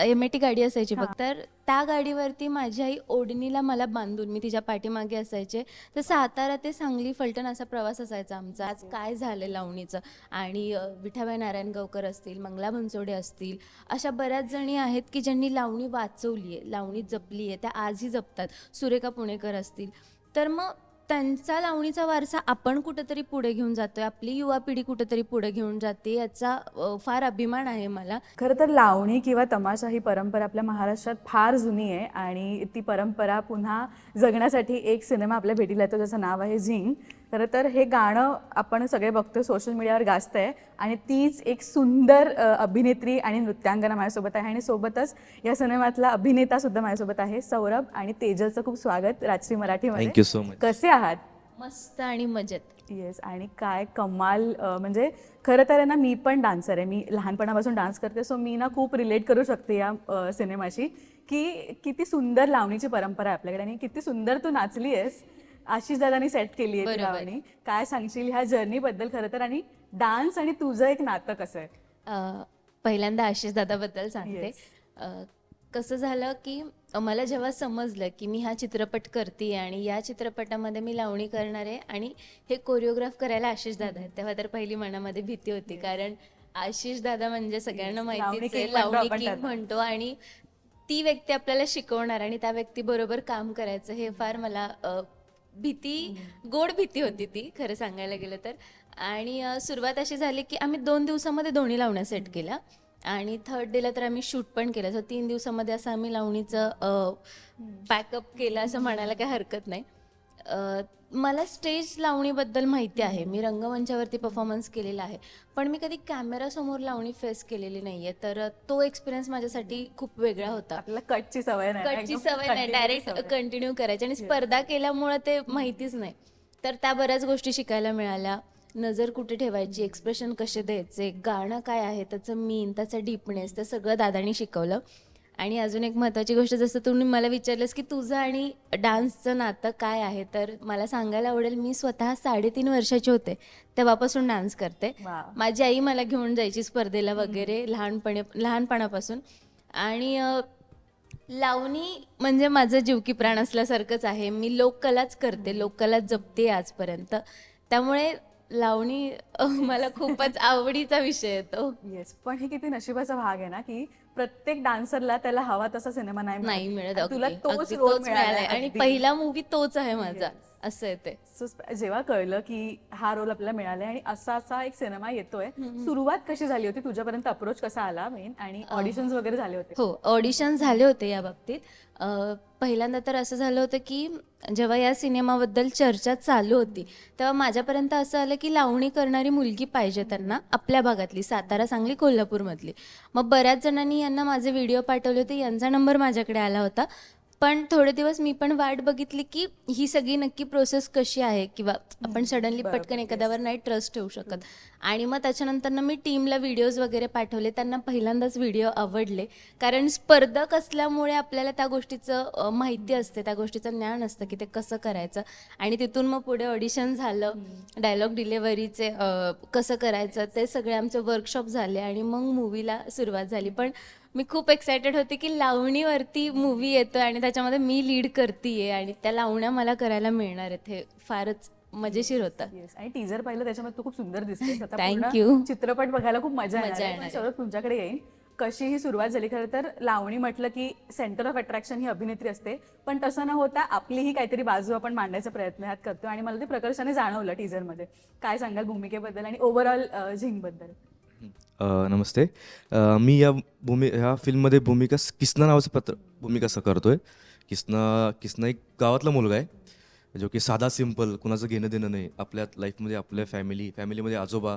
M T गाडी असायची बघ. तर त्या गाडीवरती माझी आई ओढणीला मला बांधून मी तिच्या पाठीमागे असायचे. तर सातारा ते सांगली फलटण असा प्रवास असायचा आमचा. आज काय झालं लावणीचं? आणि विठाबाई नारायणगावकर असतील मंगला बनसोडे असतील अशा बऱ्याच जणी आहेत की ज्यांनी लावणी वाचवली आहे लावणी जपली आहे त्या आजही जपतात. सुरेखा पुणेकर असतील. तर मग त्यांचा लावणीचा वारसा आपण कुठेतरी पुढे घेऊन जातोय. आपली युवा पिढी कुठेतरी पुढे घेऊन जाते याचा अ, फार अभिमान आहे मला. खरं तर लावणी किंवा तमाशा ही परंपरा आपल्या महाराष्ट्रात फार जुनी आहे आणि ती परंपरा पुन्हा जगण्यासाठी एक सिनेमा आपल्या भेटीला येतो ज्याचं नाव आहे झिंग खरं तर हे गाणं आपण सगळे बघतो सोशल मीडियावर गाजत आहे आणि तीच एक सुंदर अभिनेत्री आणि नृत्यांगना माझ्यासोबत आहे आणि सोबतच या सिनेमातला अभिनेता सुद्धा माझ्यासोबत आहे सौरभ आणि तेजलचं खूप स्वागत राजश्री मराठीमध्ये. थँक्यू सो मच कसे आहात? मस्त आणि मजेत. येस आणि काय कमाल म्हणजे खरं तर आहे ना मी पण डान्सर आहे. मी लहानपणापासून डान्स करते सो मी ना खूप रिलेट करू शकते या सिनेमाशी की किती सुंदर लावणीची परंपरा आहे आपल्याकडे आणि किती सुंदर तू नाचली आहेस आशिष दादानी सेट केली आहे ती बरोबर. लावणी काय सांगशील ह्या जर्नीबद्दल खरं तर? आणि डान्स आणि तुझं एक नातं कसं आहे? अ, पहिल्यांदा आशिष दादाबद्दल सांगते. Yes. अ, कसं झालं की मला जेव्हा समजलं की मी हा चित्रपट करते आणि या चित्रपटामध्ये मी लावणी करणार आहे आणि हे कोरिओग्राफ करायला आशिष दादा आहेत तेव्हा तर पहिली मनामध्ये भीती होती. कारण आशिष दादा म्हणजे सगळ्यांना लावणी माहितीच आहे म्हणतो लावणी आपण त्यांना. म्हणतो आणि ती व्यक्ती आपल्याला शिकवणार आणि त्या व्यक्तीबरोबर काम करायचं हे फार मला अ, भीती गोड भीती होती ती खरं सांगायला गेलं तर. आणि सुरुवात अशी झाली की आम्ही दोन दिवसामध्ये दोन्ही लावण्या सेट केल्या. आणि थर्ड डेला तर आम्ही शूट पण केलं. सो तीन दिवसामध्ये असं आम्ही लावणीचं पॅकअप केलं असं म्हणायला काही हरकत नाही. मला स्टेज लावणीबद्दल माहिती आहे. मी रंगमंचावरती परफॉर्मन्स केलेला आहे. पण मी कधी कॅमेरासमोर लावणी फेस केलेली नाहीये. तर तो एक्सपिरियन्स माझ्यासाठी खूप वेगळा होता. आपल्याला कटची सवय नाही. कटची एकदम सवय नाही. continuous direct. कंटिन्यू करायची. आणि स्पर्धा केल्यामुळे ते माहितीच नाही. तर त्या बऱ्याच गोष्टी शिकायला मिळाल्या. नजर कुठे ठेवायची? एक्सप्रेशन कसे द्यायचे? गाणं काय आहे? त्याचं मीन त्याचा डीपनेस ते सगळं दादानी शिकवलं. आणि अजून एक महत्त्वाची गोष्ट जसं तुम्ही मला विचारलंस की तुझं आणि डान्सचं नातं काय आहे तर मला सांगायला आवडेल मी स्वतः साडेतीन वर्षाची होते तेव्हापासून डान्स करते. माझी आई मला घेऊन जायची स्पर्धेला वगैरे लहानपणे लहानपणापासून. आणि लावणी म्हणजे माझं जीव की प्राण असल्यासारखंच आहे. मी लोककलाच करते लोककला जपते आजपर्यंत. त्यामुळे लावणी मला खूपच आवडीचा विषय येतो. येस पण हे किती नशिबाचा भाग आहे ना की प्रत्येक डान्सरला त्याला हवा तसा सिनेमा नाही नाही मिळत आणि तुला अगदी, तोच अगदी रोल तोच मिळालाय. आणि पहिला मूवी तोच आहे माझा. असं आहे ते. So, sp- जेव्हा कळलं की हा रोल आपल्याला मिळालाय आणि असा असा एक सिनेमा येतोय सुरुवात कशी झाली होती? तुझ्यापर्यंत अप्रोच कसा आला मेन आणि ऑडिशन्स वगैरे झाले होते. हो ऑडिशन झाले होते या बाबतीत. अ, पहिल्यांदा तर असं झालं होतं की जेव्हा या सिनेमाबद्दल चर्चा चालू होती तेव्हा माझ्यापर्यंत असं आलं की लावणी करणारी मुलगी पाहिजे त्यांना आपल्या भागातली सातारा सांगली कोल्हापूरमधली. मग बऱ्याच जणांनी यांना माझे व्हिडिओ पाठवले होते. यांचा नंबर माझ्याकडे आला होता. पण थोडे दिवस मी पण वाट बघितली की ही सगळी नक्की प्रोसेस कशी आहे किंवा आपण सडनली पटकन एखाद्यावर नाही ट्रस्ट ठेवू शकत. आणि मग त्याच्यानंतर मी टीमला व्हिडिओज वगैरे पाठवले त्यांना पहिल्यांदाच व्हिडिओ आवडले. कारण स्पर्धक असल्यामुळे आपल्याला त्या गोष्टीचं माहिती असते त्या गोष्टीचं ज्ञान असतं की ते कसं करायचं. आणि तिथून मग पुढे ऑडिशन झालं डायलॉग डिलेव्हरीचे कसं करायचं ते सगळे आमचे वर्कशॉप झाले आणि मग मूवीला सुरुवात झाली. पण मी खूप एक्सायटेड होते की लावणीवरती मूवी येतोय आणि त्याच्यामध्ये मी लीड करतीये आणि त्या लावण्या मला करायला मिळणार आहेत. हे फारच मजेशीर होतं. येस आणि टीजर पाहिलं त्याच्यामध्ये तू खूप सुंदर पूर्ण you. चित्रपट बघायला खूप मजा येणार तुमच्याकडे येईल कशी ही सुरुवात झाली खरं तर लावणी म्हटलं की सेंटर ऑफ अट्रॅक्शन ही अभिनेत्री असते. पण तसं न होता आपली ही काहीतरी बाजू आपण मांडायचा प्रयत्न ह्यात करतो आणि मला ते प्रकर्षाने जाणवलं टीजरमध्ये काय सांगाल भूमिकेबद्दल आणि ओव्हरऑल झिंगबद्दल? नमस्ते. मी या भूमी ह्या फिल्ममध्ये भूमिका किसना नावाचं पत्र भूमिका स करतोय. किसना किसना एक गावातला मुलगा आहे जो की साधा सिंपल कुणाचं घेणं देणं नाही आपल्या लाईफमध्ये आपल्या फॅमिली फॅमिलीमध्ये आजोबा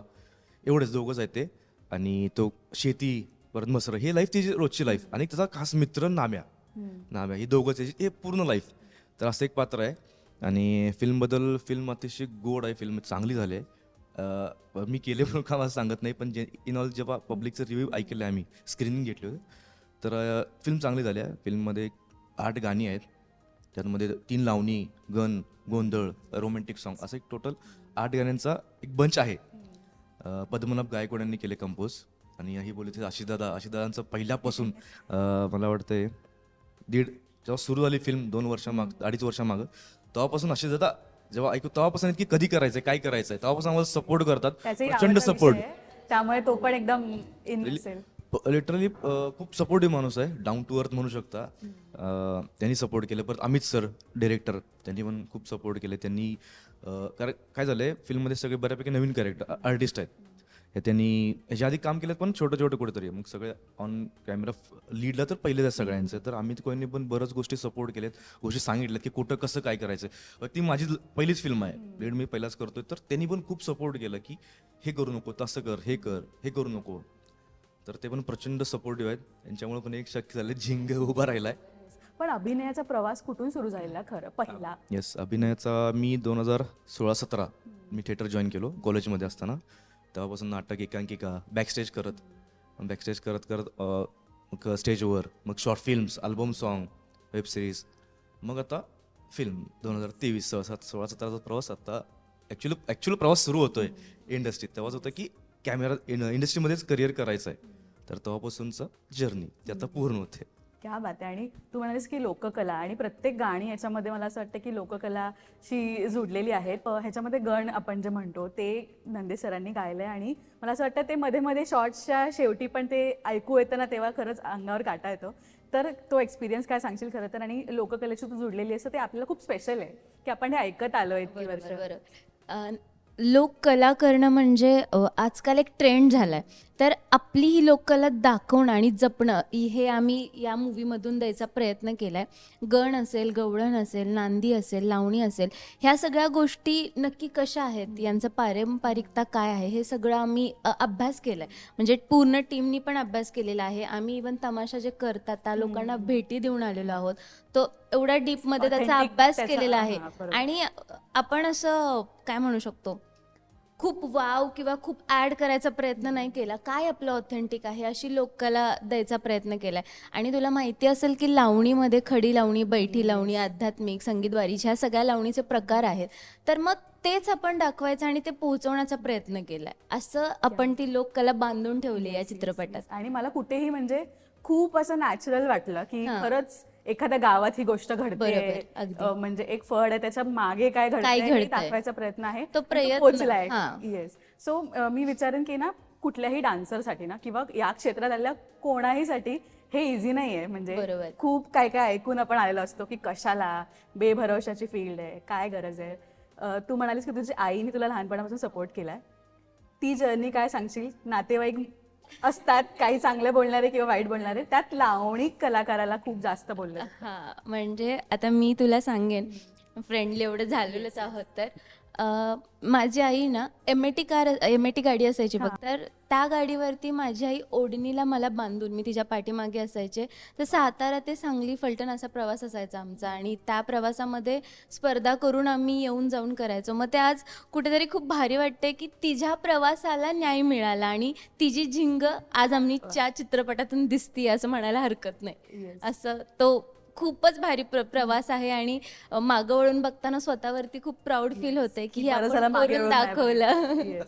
एवढेच दोघंच आहेत ते. आणि तो शेती परत मसर हे लाईफ तिची रोजची लाईफ आणि त्याचा खास मित्र नाम्या. नाम्या ही दोघंच आहे हे पूर्ण लाईफ. तर असं एक पात्र आहे. आणि फिल्मबद्दल फिल्म अतिशय गोड आहे फिल्म चांगली झाली आहे. मी केले म्हणून का मला सांगत नाही पण जे इन ऑल जेव्हा पब्लिकचं रिव्ह्यू ऐकले आम्ही स्क्रीनिंग घेतली होती तर फिल्म चांगली झाली आहे. फिल्ममध्ये आठ गाणी आहेत. त्यामध्ये तीन लावणी गन गोंधळ रोमॅन्टिक सॉन्ग असं एक टोटल आठ गाण्यांचा एक बंच आहे. पद्मनाभ गायकवाड यांनी केले कंपोज आणि ही बोलते आशिषदादा. आशिषदादांचं पहिल्यापासून मला वाटतंय दीड जेव्हा सुरू झाली फिल्म दोन वर्षामाग अडीच वर्षामागं तेव्हापासून आशिषदादा जेव्हा ऐकू तेव्हापासून की कधी करायचंय काय करायचंय तेव्हापासून आम्हाला सपोर्ट करतात. त्याचाही प्रचंड आवडता सपोर्ट विषय आहे. त्यामुळे तो पण एकदम इन असेल. लिटरली खूप सपोर्टिव्ह माणूस आहे. डाऊन टू अर्थ म्हणू शकता. अं, त्यांनी सपोर्ट केलं. परत अमित सर डिरेक्टर त्यांनी पण खूप सपोर्ट केले. त्यांनी अं, कारण काय झालंय? फिल्ममध्ये सगळे बऱ्यापैकी नवीन कॅरेक्टर आर्टिस्ट आहेत. हे त्यांनी ह्याच्या आधी काम केलं पण छोटं छोटं कुठेतरी. मग सगळे ऑन कॅमेरा लीडला तर पहिलेच आहे सगळ्यांचं. तर अमित कोयनी पण बरंच गोष्टी सपोर्ट केल्यात गोष्टी सांगितल्यात की कुठं कसं काय करायचं. ती माझी पहिलीच फिल्म आहे. लीड मी पहिलाच करतोय. तर त्यांनी पण खूप सपोर्ट केलं की हे करू नको तसं कर हे कर हे करू नको. तर ते पण प्रचंड सपोर्टिव्ह आहेत. त्यांच्यामुळे पण एक शक्य झालं झिंग उभा राहिलाय. पण अभिनयाचा प्रवास कुठून सुरू झालेला खरं पहिला? येस अभिनयाचा मी दोन हजार सोळा सतरा मी थिएटर जॉईन केलो कॉलेजमध्ये असताना. तेव्हापासून नाटक एकांकिका बॅकस्टेज करत बॅकस्टेज करत करत मग स्टेजवर मग short films album song web series मग आता फिल्म दोन हजार तेवीस सात सोळा सतराचा प्रवास आता ॲक्च्युली ॲक्च्युअल प्रवास सुरू होतोय इंडस्ट्रीत तेव्हाच होतं की कॅमेरा इंडस्ट्रीमध्येच करिअर करायचं आहे तर तेव्हापासूनचं जर्नी ते आता पूर्ण होते क्या बात आहे. आणि तू म्हणालीस की लोककला आणि प्रत्येक गाणी ह्याच्यामध्ये मला असं वाटतं की लोककलाशी जुडलेली आहेत. ह्याच्यामध्ये गण आपण जे म्हणतो ते नंदे सरांनी गायलंय आणि मला असं वाटतं ते मध्ये मध्ये शॉर्ट्सच्या शेवटी पण ते ऐकू येतं ना तेव्हा खरंच अंगावर काटा येतो. तर तो एक्सपिरियन्स काय सांगशील खरं तर? आणि लोककलेशी तू जुडलेली असं ते आपल्याला खूप स्पेशल आहे की आपण हे ऐकत आलो इतकी वर्ष. लोककला करणं म्हणजे आजकाल एक ट्रेंड झालाय. तर आपली ही लोककला दाखवणं आणि जपणं हे आम्ही या मूवीमधून द्यायचा प्रयत्न केलाय. गण असेल गवळण असेल नांदी असेल लावणी असेल ह्या सगळ्या गोष्टी नक्की कशा आहेत यांचं पारंपरिकता काय आहे हे सगळं आम्ही अभ्यास केलाय. म्हणजे पूर्ण टीमनी पण अभ्यास केलेला आहे. आम्ही इवन तमाशा जे करतात त्या लोकांना भेटी देऊन आलेलो आहोत. तो एवढ्या डीपमध्ये त्याचा अभ्यास केलेला आहे. आणि आपण असं काय म्हणू शकतो? खूप वाव किंवा खूप ॲड करायचा प्रयत्न नाही केला. काय आपलं ऑथेंटिक आहे अशी लोककला द्यायचा प्रयत्न केलाय. आणि तुला माहिती असेल की लावणीमध्ये खडी लावणी बैठी लावणी आध्यात्मिक संगीतवारी ह्या सगळ्या लावणीचे प्रकार आहेत. तर मग तेच आपण दाखवायचं आणि ते पोहोचवण्याचा प्रयत्न केलाय. असं आपण ती लोककला बांधून ठेवली या चित्रपटात. आणि मला कुठेही म्हणजे खूप असं नॅचरल वाटलं की. खरंच एखाद्या गावात ही गोष्ट घडते. म्हणजे एक फळ आहे त्याच्यामागे काय घडतंय. दाखवायचा प्रयत्न आहे तो प्रयत्न, पोचलाय. येस सो मी विचारेन की ना कुठल्याही डान्सरसाठी ना किंवा या क्षेत्रात आलेल्या कोणाहीसाठी हे इझी नाही आहे म्हणजे. खूप काय काय ऐकून आपण आलेलो असतो की कशाला बेभरवशाची फील्ड आहे काय गरज आहे तू म्हणालीस की तुझी आईने तुला लहानपणापासून सपोर्ट केलाय ती जर्नी काय सांगशील नातेवाईक असतात काही चांगले बोलणारे किंवा वाईट बोलणारे त्यात लावणिक कलाकाराला खूप जास्त बोलणार हा म्हणजे आता मी तुला सांगेन फ्रेंडली एवढं झालेलंच आहोत तर. अं, माझी आई ना M A T car M A T गाडी असायची बघ तर त्या गाडीवरती माझी आई ओढणीला मला बांधून मी तिच्या पाठीमागे असायचे. तर सातारा ते सांगली फलटण असा प्रवास असायचा आमचा. आणि त्या प्रवासामध्ये स्पर्धा करून आम्ही येऊन जाऊन करायचो. मग ते आज कुठेतरी खूप भारी वाटते की तिच्या प्रवासाला न्याय मिळाला आणि तिची झिंग आज आम्हीच्या चित्रपटातून दिसती असं म्हणायला हरकत नाही. असं तो खूपच भारी प्र प्रवास आहे आणि मागं वळून बघताना स्वतःवरती खूप प्राऊड फील होते की आपण दाखवलं.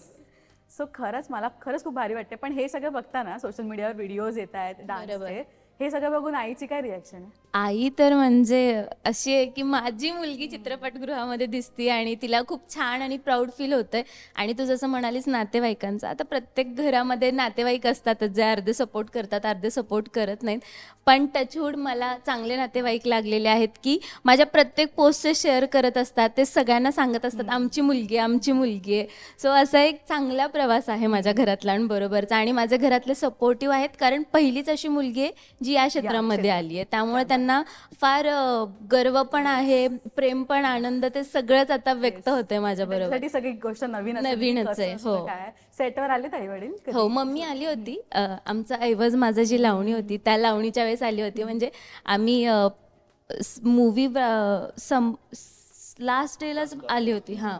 सो खरंच मला खरंच खूप भारी वाटते पण हे सगळं बघताना सोशल मीडियावर व्हिडिओज येत आहेत डान्सचे हे सगळं बघून आईची काय रिॲक्शन आहे? आई तर म्हणजे अशी आहे की माझी मुलगी चित्रपटगृहामध्ये दिसते आणि तिला खूप छान आणि प्राऊड फील होतंय. आणि तू जसं म्हणालीस नातेवाईकांचं आता प्रत्येक घरामध्ये नातेवाईक असतातच जे अर्धे सपोर्ट करतात अर्धे सपोर्ट करत नाहीत. पण टचवूड मला चांगले नातेवाईक लागलेले आहेत की माझ्या प्रत्येक पोस्टचे शेअर करत असतात ते सगळ्यांना सांगत असतात आमची मुलगी आमची मुलगी आहे. सो असा एक चांगला प्रवास आहे माझ्या घरातल्यांबरोबरचा आणि माझ्या घरातले सपोर्टिव्ह आहेत कारण पहिलीच अशी मुलगी आहे जी या क्षेत्रामध्ये आली आहे त्यामुळे त्यांना फार गर्व पण आहे प्रेम पण आनंद ते सगळंच आता व्यक्त होतंय माझ्या बरोबर. सगळी गोष्ट नवीन नवीनच आहे, हो. सेटवर आले आई वडील हो मम्मी आली होती. आमचा ऐवज माझा जी लावणी होती त्या लावणीच्या वेळेस आली होती. म्हणजे आम्ही मूवी सम लास्ट डेलाच आली होती हां.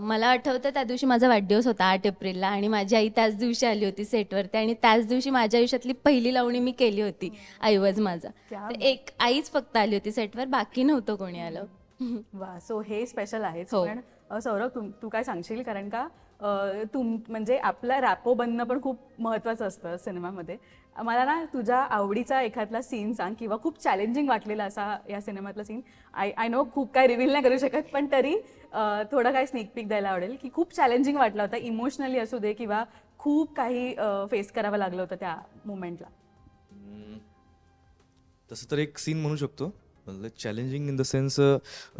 मला आठवतं त्या दिवशी माझा वाढदिवस होता आठ एप्रिलला आणि माझी आई त्याच दिवशी आली होती सेटवरती आणि त्याच दिवशी माझ्या आयुष्यातली पहिली लावणी मी केली होती. ऐवज माझा. तर एक आईच फक्त आली होती सेटवर बाकी नव्हतं कोणी आलं. वा सो हे स्पेशल आहेच. हो. पण अ, सौरभ तू तू काय सांगशील? कारण का तुम म्हणजे आपला रॅपो बनणं पण खूप महत्त्वाचं असतं सिनेमामध्ये. मला ना तुझ्या आवडीचा एखादला सीन सांग किंवा खूप चॅलेंजिंग वाटलेला असा या सिनेमातला सीन आय आय नो खूप काय रिव्हील नाही करू शकत पण तरी थोडं काय स्निक पीक द्यायला आवडेल की खूप चॅलेंजिंग वाटला होता. इमोशनली असू दे किंवा खूप काही फेस करावं लागलं होतं त्या मुमेंटला तसं तर एक सीन म्हणू शकतो. Challenging in the sense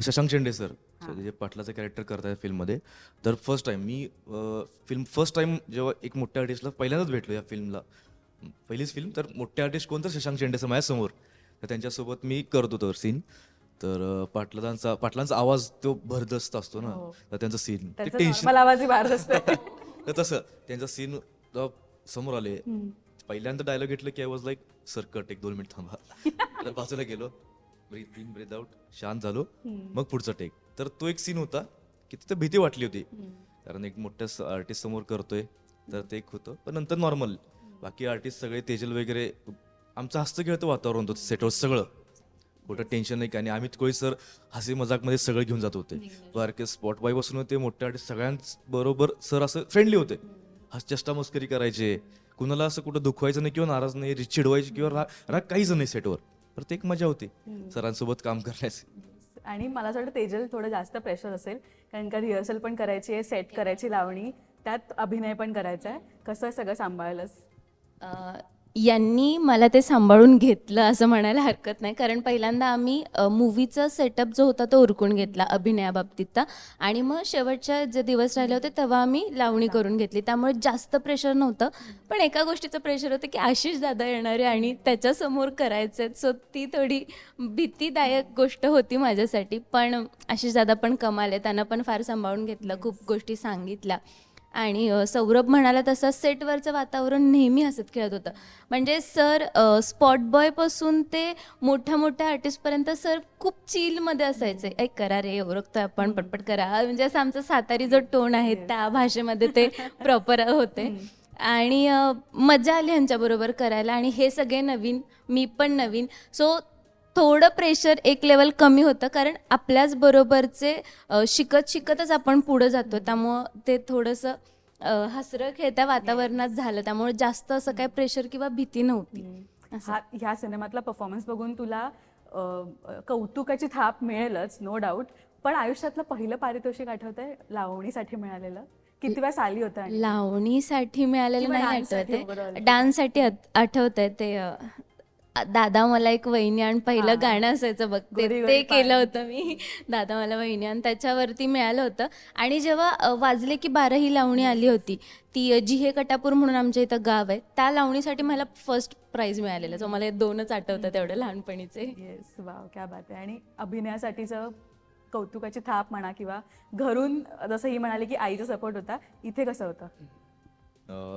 Shashank Shende sir जे पाटलाचं कॅरेक्टर करताय फिल्ममध्ये तर फर्स्ट टाइम मी फिल्म फर्स्ट टाइम जेव्हा एक मोठ्या आर्टिस्टला पहिल्यांदाच भेटलो या फिल्मला पहिलीच फिल्म तर मोठ्या आर्टिस्ट कोण? तर शशांक शेंडे सर माझ्यासमोर. तर त्यांच्यासोबत मी करत होतो सीन तर पाटलांचा पाटलांचा आवाज तो भरदस्त असतो ना. तर त्यांचा सीन ते टेन्शन आवाजही तर तसं त्यांचा सीन समोर आले. पहिल्यांदा डायलॉग घेतलं की I was like sir cut एक दोन मिनिट थांबा. तर बाजूला गेलो. ब्रीथ इन ब्रीथ आउट शांत झालो. मग पुढचा टेक तर तो एक सीन होता की तिथं भीती वाटली होती. कारण एक मोठ्या आर्टिस्ट समोर करतोय. तर ते एक होतं. पण नंतर नॉर्मल बाकी आर्टिस्ट सगळे तेजल वगैरे आमचं हस्त खेळतं वातावरण होतं. सेटवर सगळं. कुठं टेन्शन नाही. आणि अमित कोळी सर हसी मजाकमध्ये सगळं घेऊन जात होते. बारके स्पॉट बाय बसून होते. मोठे आर्टिस्ट सगळ्यांच बरोबर सर असं फ्रेंडली होते. हस चेष्टा मस्करी करायचे. कुणाला असं कुठं दुखवायचं नाही किंवा नाराज नाही चिडवायची किंवा राग राग काहीच नाही सेटवर तर ते एक मजा होती. सरांसोबत काम करण्याची. आणि मला असं वाटतं तेजल थोडं जास्त प्रेशर असेल. कारण का रिहर्सल पण करायची आहे सेट करायची लावणी त्यात अभिनय पण करायचा आहे. कसं सगळं सांभाळलंस? यांनी मला ते सांभाळून घेतलं असं म्हणायला हरकत नाही. कारण पहिल्यांदा आम्ही मूवीचा सेटअप जो होता तो उरकून घेतला अभिनयाबाबतीतचा. आणि मग शेवटच्या जे दिवस राहिले होते तेव्हा आम्ही लावणी करून घेतली. त्यामुळे जास्त प्रेशर नव्हतं. पण एका गोष्टीचं प्रेशर होतं की आशिष दादा येणारे आणि त्याच्यासमोर करायचे सो ती थोडी भीतीदायक गोष्ट होती माझ्यासाठी. पण आशिष दादा पण कमाले त्यांना पण फार सांभाळून घेतलं. खूप गोष्टी सांगितल्या. आणि सौरभ म्हणाला तसं सेटवरचं वातावरण नेहमी हसत खेळत होतं. म्हणजे सर स्पॉट बॉयपासून ते मोठ्या मोठ्या आर्टिस्टपर्यंत सर खूप चिलमध्ये असायचे. ऐक करा रे ओळखतोय आपण पटपट करा. म्हणजे असं आमचा सातारी जो टोन आहे त्या भाषेमध्ये ते प्रॉपर होते. आणि मजा आली ह्यांच्याबरोबर करायला. आणि हे सगळे नवीन मी पण नवीन. सो थोडं प्रेशर एक लेवल कमी होतं कारण आपल्याच बरोबरचे अ, शिकत शिकतच आपण पुढं जातो. त्यामुळं ते थोडंसं अ, हसरं खेळत्या वातावरणात झालं. त्यामुळे जास्त असं काही प्रेशर किंवा भीती नव्हती. असं. हा ह्या सिनेमातला परफॉर्मन्स बघून तुला अ, अ, कौतुकाची थाप मिळेलच नो डाऊट पण आयुष्यातलं पहिलं पारितोषिक आठवतंय? लावणीसाठी मिळालेलं? किती वेळा साली होतं आणि? लावणीसाठी मिळालेलं किंवा नाही डान्ससाठी आठवत overall. डान्ससाठी आठवत आहे ते अ, दादा मला एक वहिनी आणि पहिलं गाणं असायचं बघ. ते गोरी गोरी ते केलं होतं मी. दादा मला वहिनी आणि त्याच्यावरती मिळालं होतं. आणि जेव्हा अ, वाजले की बारा ही लावणी आली होती ती अ, जिहे कटापूर म्हणून आमच्या इथं गाव आहे त्या लावणीसाठी मला फर्स्ट प्राईज मिळालेलं. सो मला हे दोनच आठवतात तेवढं लहानपणीचे. येस वाव क्या बात आहे. आणि अभिनयासाठीचं कौतुकाची थाप म्हणा किंवा घरून जसं ही म्हणाली की आईचा सपोर्ट होता इथे कसं होतं?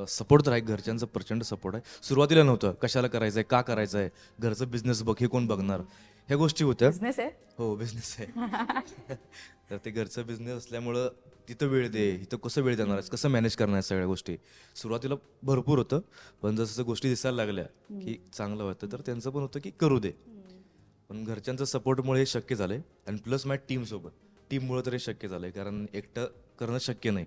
सपोर्ट तर आहे घरच्यांचा प्रचंड सपोर्ट आहे. सुरुवातीला नव्हतं. कशाला करायचं आहे का करायचं आहे घरचं बिझनेस बघ हे कोण बघणार? ह्या गोष्टी होत्या. बिझनेस आहे? हो बिझनेस आहे. तर ते घरचं बिझनेस असल्यामुळं तिथं वेळ दे इथं कसं वेळ देणार आहेस? कसं मॅनेज करणार आहेस सगळ्या गोष्टी? सुरुवातीला भरपूर होतं पण जसं गोष्टी दिसायला लागल्या की चांगलं होतं तर त्यांचं पण होतं की करू दे. पण घरच्यांच्या सपोर्टमुळे हे शक्य झालंय. आणि प्लस माझ्या टीमसोबत टीममुळे तर हे शक्य झालंय कारण एकटं करणं शक्य नाही.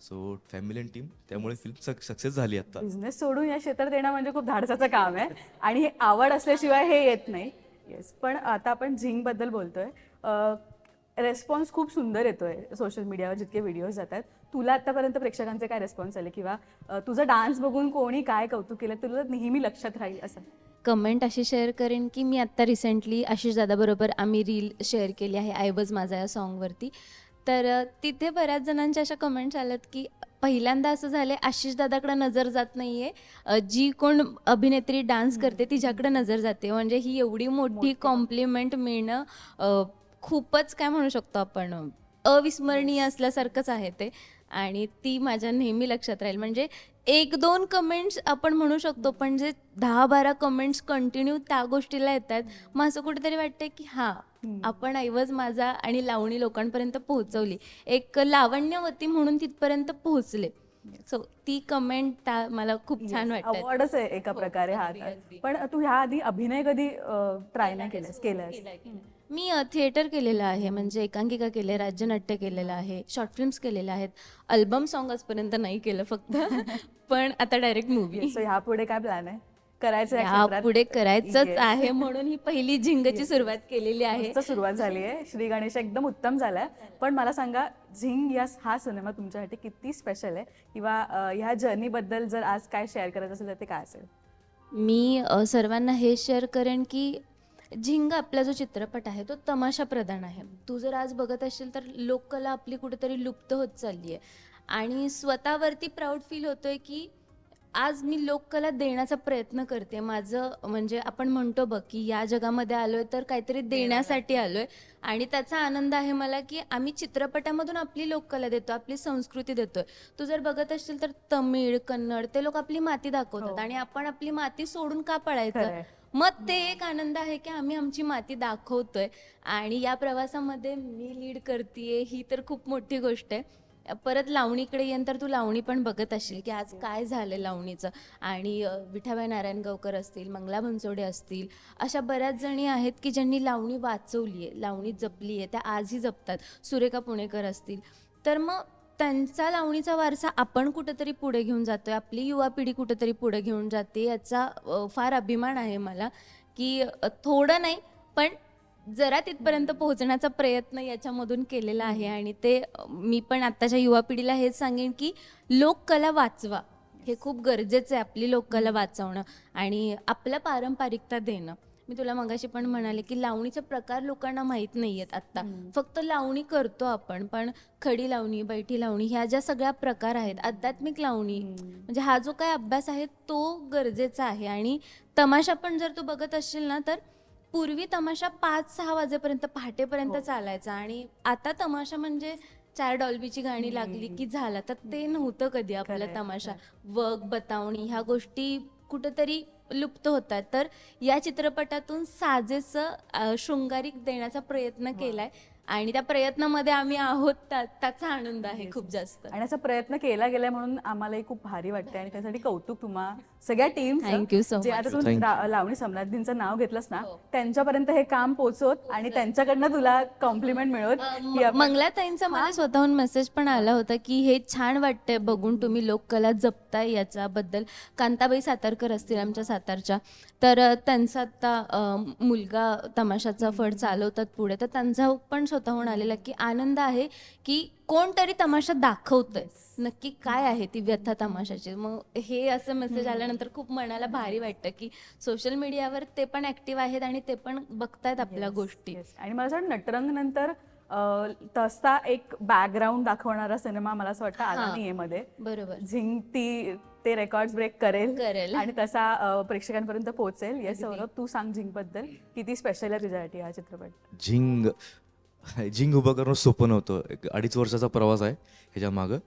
सो फॅमिली अँड टीम त्यामुळे फिल्म सक्सेस झाली आता. बिझनेस सोडून या क्षेत्रात येणं म्हणजे खूप धाडसाचं काम आहे. आणि हे आवड असल्याशिवाय हे येत नाही. येस पण आता आपण झिंगबद्दल बोलतोय. रेस्पॉन्स खूप सुंदर येतोय सोशल मीडियावर जितके व्हिडिओज जातात. तुला आतापर्यंत प्रेक्षकांचे काय रेस्पॉन्स आले? किंवा तुझा डान्स बघून कोणी काय कौतुक केलं? तुला नेहमी लक्षात राहील असं. कमेंट अशी शेअर करेन की मी आत्ता रिसेंटली आशिष दादाबरोबर आम्ही रील शेअर केली आहे. आयबज माझा या सॉन्गवरती तर तिथे बऱ्याच जणांच्या अशा कमेंट्स आल्यात की पहिल्यांदा असं झालं आशिष दादाकडे नजर जात नाहीये. अ, जी कोण अभिनेत्री डान्स करते तिच्याकडे नजर जाते. म्हणजे ही एवढी मोठी कॉम्प्लिमेंट मिळणं खूपच काय म्हणू शकतो आपण अविस्मरणीय असल्यासारखंच आहे ते. आणि ती माझ्या नेहमी लक्षात राहील. म्हणजे एक दोन कमेंट्स आपण म्हणू शकतो पण जे दहा बारा कमेंट्स कंटिन्यू त्या गोष्टीला येत आहेत मग असं कुठेतरी वाटतंय की हां आपण ऐवज माझा आणि लावणी लोकांपर्यंत पोहोचवली. एक लावण्यवती म्हणून तिथपर्यंत पोहोचले. सो ती कमेंट मला खूप छान वाटते अवॉर्डच आहे एका प्रकारे हा तर. अगदी. पण तू ह्या आधी अभिनय कधी ट्राय नाही केलंस केलंस? मी थिएटर केलेलं आहे. म्हणजे एकांकिका केले राज्यनाट्य केलेलं आहे शॉर्ट फिल्म्स केलेल्या आहेत. अल्बम सॉन्ग आजपर्यंत नाही केलं फक्त. पण आता डायरेक्ट मूवी सो ह्या पुढे काय प्लॅन आहे? करायचं? पुढे करायचंच. आहे म्हणून ही पहिली झिंगची सुरुवात केलेली आहे. सुरुवात झाली आहे. श्री गणेश एकदम उत्तम झालाय. पण मला सांगा झिंग या हा सिनेमा तुमच्यासाठी किती स्पेशल आहे? किंवा ह्या जर्नी बद्दल जर आज काय शेअर करायचं असेल तर ते काय असेल? मी सर्वांना हे शेअर करेन की झिंग आपला जो चित्रपट आहे तो तमाशा प्रधान आहे. तू जर आज बघत असेल तर लोककला आपली कुठेतरी लुप्त होत चालली आहे. आणि स्वतःवरती प्राऊड फील होतोय की आज मी लोककला देण्याचा प्रयत्न करते. माझं म्हणजे आपण म्हणतो बघ की या जगामध्ये आलोय तर काहीतरी देण्यासाठी आलोय. आणि त्याचा आनंद आहे मला की आम्ही चित्रपटामधून आपली लोककला देतो आपली संस्कृती देतोय. तू जर बघत असशील तर तमिळ कन्नड ते लोक आपली माती दाखवतात हो. आणि आपण आपली माती सोडून का पळायचं. मग ते एक आनंद आहे की आम्ही आमची माती दाखवतोय. आणि या प्रवासामध्ये मी लीड करतेय ही तर खूप मोठी गोष्ट आहे. परत लावणीकडे येईन तर तू लावणी पण बघत असशील की आज काय झालं लावणीचं? आणि विठाबाई नारायण गावकर असतील मंगला बनसोडे असतील अशा बऱ्याच जणी आहेत की ज्यांनी लावणी वाचवली आहे लावणी जपली आहे त्या आजही जपतात. सुरेखा पुणेकर असतील. तर मग त्यांचा लावणीचा वारसा आपण कुठंतरी पुढे घेऊन जातोय? आपली युवा पिढी कुठंतरी पुढे घेऊन जाते? याचा फार अभिमान आहे मला की थोडं नाही पण जरा तिथपर्यंत पोहोचण्याचा प्रयत्न याच्यामधून केलेला आहे आणि ते मी पण आत्ताच्या युवा पिढीला हेच सांगेन की लोककला वाचवा. हे खूप गरजेचं आहे आपली लोककला वाचवणं आणि आपल्या पारंपरिकता देणं. मी तुला मगाशी पण म्हणाले की लावणीचे प्रकार लोकांना माहीत नाही आहेत आत्ता फक्त लावणी करतो आपण पण खडी लावणी बैठी लावणी ह्या ज्या सगळ्या प्रकार आहेत आध्यात्मिक लावणी म्हणजे हा जो काय अभ्यास आहे तो गरजेचा आहे. आणि तमाशा पण जर तू बघत असशील ना तर पूर्वी तमाशा पाच सहा वाजेपर्यंत पहाटेपर्यंत चालायचा आणि आता तमाशा म्हणजे चार डॉल्बीची गाणी लागली की झाला. तर ते नव्हतं कधी आपला खरंय, तमाशा. वग बतावणी ह्या गोष्टी कुठेतरी लुप्त होतात. तर या चित्रपटातून साजेसं शृंगारिक देण्याचा प्रयत्न केलाय. आणि त्या प्रयत्नामध्ये आम्ही आहोत त्या- त्याचा आनंद आहे खूप जास्त. आणि असा प्रयत्न केला गेलाय म्हणून आम्हालाही खूप भारी वाटते आणि त्यासाठी कौतुक तुम्हा सगळ्या टीम Thank you so जे much. आता तू Thank you. रा- लावणी सम्राज्ञींचं नाव घेतलंस ना हो. त्यांच्यापर्यंत हे काम पोहोचवत आणि त्यांच्याकडनं तुला कॉम्प्लिमेंट मिळवत. की आपण- मंगलाताईंचा मला स्वतःहून मेसेज पण आला होता की हे छान वाटतंय बघून तुम्ही लोककला जपताय याच्याबद्दल. कांताबाई सातारकर असतील आमच्या सातारच्या. तर अ, त्यांचा आता अ, मुलगा तमाशाचा फड चालवतात पुढे. तर त्यांचा पण स्वतःहून आलेला की आनंद आहे की कोणतरी तमाशा दाखवतंय. नक्की काय आहे ती व्यथा तमाशाची? मग हे असं मेसेज आल्यानंतर खूप मनाला भारी वाटतं की सोशल मीडियावर ते पण ऍक्टिव्ह आहेत आणि ते पण बघतायत आपल्या गोष्टी. आणि मला असं वाटतं नटरंग नंतर तसा एक बॅकग्राऊंड दाखवणारा सिनेमा मला असं वाटतं आला. नाहीये मध्ये. बरोबर. झिंग ती ते रेकॉर्ड ब्रेक करेल करेल. आणि तसा प्रेक्षकांपर्यंत पोहोचेल. येस सौरभ तू सांग झिंगबद्दल किती स्पेशल आहे तुझ्यासाठी हा चित्रपट? झिंग जिंग उभं करणं सोपं नव्हतं. एक अडीच वर्षाचा प्रवास आहे ह्याच्या मागं.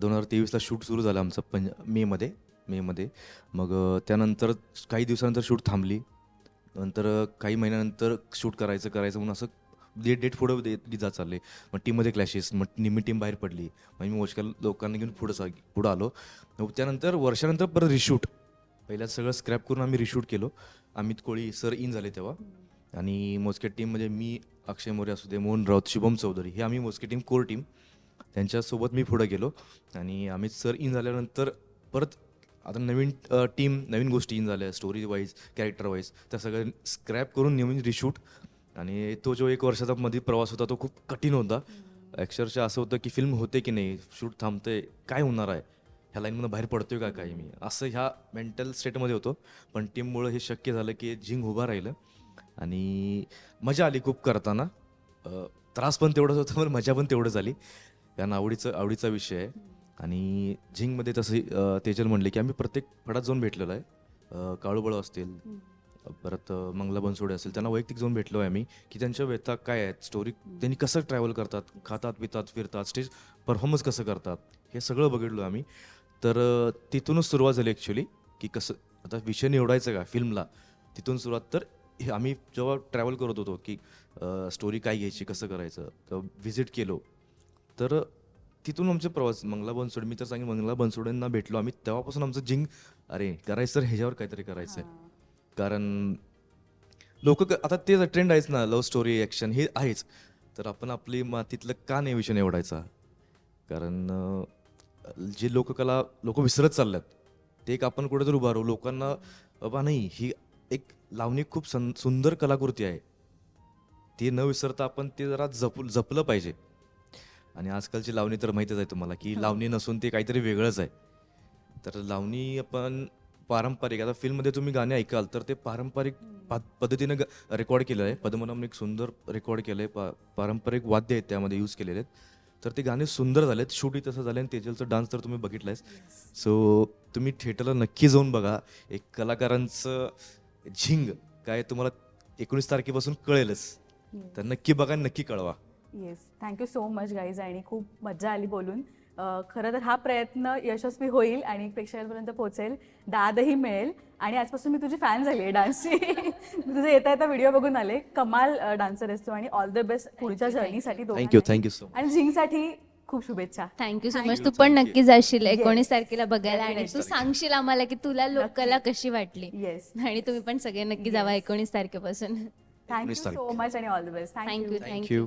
दोन हजार तेवीसला शूट सुरू झालं आमचं पंज मेमध्ये मेमध्ये मग त्यानंतर काही दिवसानंतर शूट थांबली. नंतर काही महिन्यानंतर शूट करायचं करायचं म्हणून असं डेट डेट पुढं दे- देत जात चालले. मग टीममध्ये क्लॅशेस मग निम्मी टीम बाहेर पडली. मग मी मोजक्या लोकांना घेऊन पुढं सा पुढं आलो. मग त्यानंतर वर्षानंतर परत रिशूट पहिल्यात सगळं स्क्रॅप करून आम्ही रिशूट केलो. अमित कोळी सर इन झाले तेव्हा. आणि मोजके टीममध्ये म्हणजे मी अक्षय मोरे असू दे मोहन राऊत शुभम चौधरी हे आम्ही मोजके टीम कोर टीम. त्यांच्यासोबत मी पुढं गेलो आणि आम्ही सर इन झाल्यानंतर परत आता नवीन टीम नवीन गोष्टी इन झाल्या स्टोरी वाईज कॅरेक्टर वाईज त्या सगळ्या स्क्रॅप करून नवीन रिशूट आणि तो जो एक वर्षाचा मध्ये प्रवास होता तो खूप कठीण होता. अक्षरशः असं होतं की फिल्म होते की नाही शूट थांबते काय होणार आहे? ह्या लाईनमधून बाहेर पडतोय का काय मी? असं ह्या मेंटल स्टेटमध्ये होतो. पण टीममुळं हे शक्य झालं की झिंग उभा राहिलं. आणि मजा आली खूप करताना. अ, त्रास पण तेवढंच होतं पण मजा पण तेवढंच आली. कारण आवडीचं आवडीचा विषय आहे. आणि झिंगमध्ये तसं अ, तेजल म्हणले की आम्ही प्रत्येक फडात जाऊन भेटलेलो आहे. अ, काळूबळ असतील परत अ, मंगला बनसोडे असेल त्यांना वैयक्तिक जाऊन भेटलो आहे आम्ही की त्यांच्या व्यथा काय आहेत स्टोरी त्यांनी कसं ट्रॅव्हल करतात खातात पितात फिरतात स्टेज परफॉर्मन्स कसं करतात हे सगळं बघितलो आम्ही. तर अ, तिथूनच सुरुवात झाली ॲक्च्युली की कसं आता विषय निवडायचं का फिल्मला तिथून सुरुवात तर हे आम्ही जेव्हा ट्रॅव्हल करत होतो की स्टोरी काय घ्यायची कसं करायचं तर व्हिजिट केलो. तर तिथून आमचे प्रवास मंगला बनसोड मी तर सांगेन मंगला बनसोडेंना भेटलो आम्ही. तेव्हापासून आमचं जिंग अरे करायचं तर ह्याच्यावर काहीतरी करायचं आहे कारण लोक आता ते ट्रेंड आहेच ना लव्ह स्टोरी ॲक्शन हे आहेच. तर आपण आपली मातीतलं का नाही विषय निवडायचा? कारण जे लोककला लोक विसरत चालल्यात. ते एक आपण कुठेतरी उभारू लोकांना बाबा नाही ही एक लावणी खूप सं सुंदर कलाकृती आहे. ते न विसरता आपण ते जरा जप जपलं पाहिजे. आणि आजकालची लावणी तर माहीतच आहे तुम्हाला की लावणी नसून ते काहीतरी वेगळंच आहे. तर लावणी आपण पारंपरिक आता फिल्ममध्ये तुम्ही गाणे ऐकाल तर ते पारंपरिक पद पद्धतीनं रेकॉर्ड केलं आहे. पद्मनाभने एक सुंदर रेकॉर्ड केलं आहे पा पारंपरिक वाद्य आहेत त्यामध्ये यूज केलेले आहेत. तर ते गाणे सुंदर झालेत. शूटही तसं झालं आणि तेजलचं डान्स तर तुम्ही बघितलं सो तुम्ही थिएटरला नक्की जाऊन बघा. एक कलाकारांचं झिंग. काय तुम्हाला एकोणीस तारखेपासून कळेलच. तर नक्की बघा नक्की कळवा. Yes thank you so much guys आणि खूप मजा आली बोलून. अं, खरं तर हा प्रयत्न यशस्वी होईल आणि प्रेक्षकांपर्यंत पोहोचेल. दादही मिळेल. आणि आजपासून मी तुझी फॅन झाली आहे डान्सची मी तुझे येता येता व्हिडिओ बघून आले. कमाल डान्सर आहेस तू आणि ऑल द बेस्ट पुढच्या जर्नीसाठी थँक्यू थँक्यू सो आणि झिंगसाठी खूप शुभेच्छा. थँक्यू सो मच तू पण नक्की जाशील एकोणीस. तारखेला बघायला आणि तू सांगशील आम्हाला की तुला लोकला कशी वाटली. येस आणि तुम्ही पण सगळे नक्की जावा एकोणीस तारखेपासून. Thank you. सो मच आणि all the best thank you thank you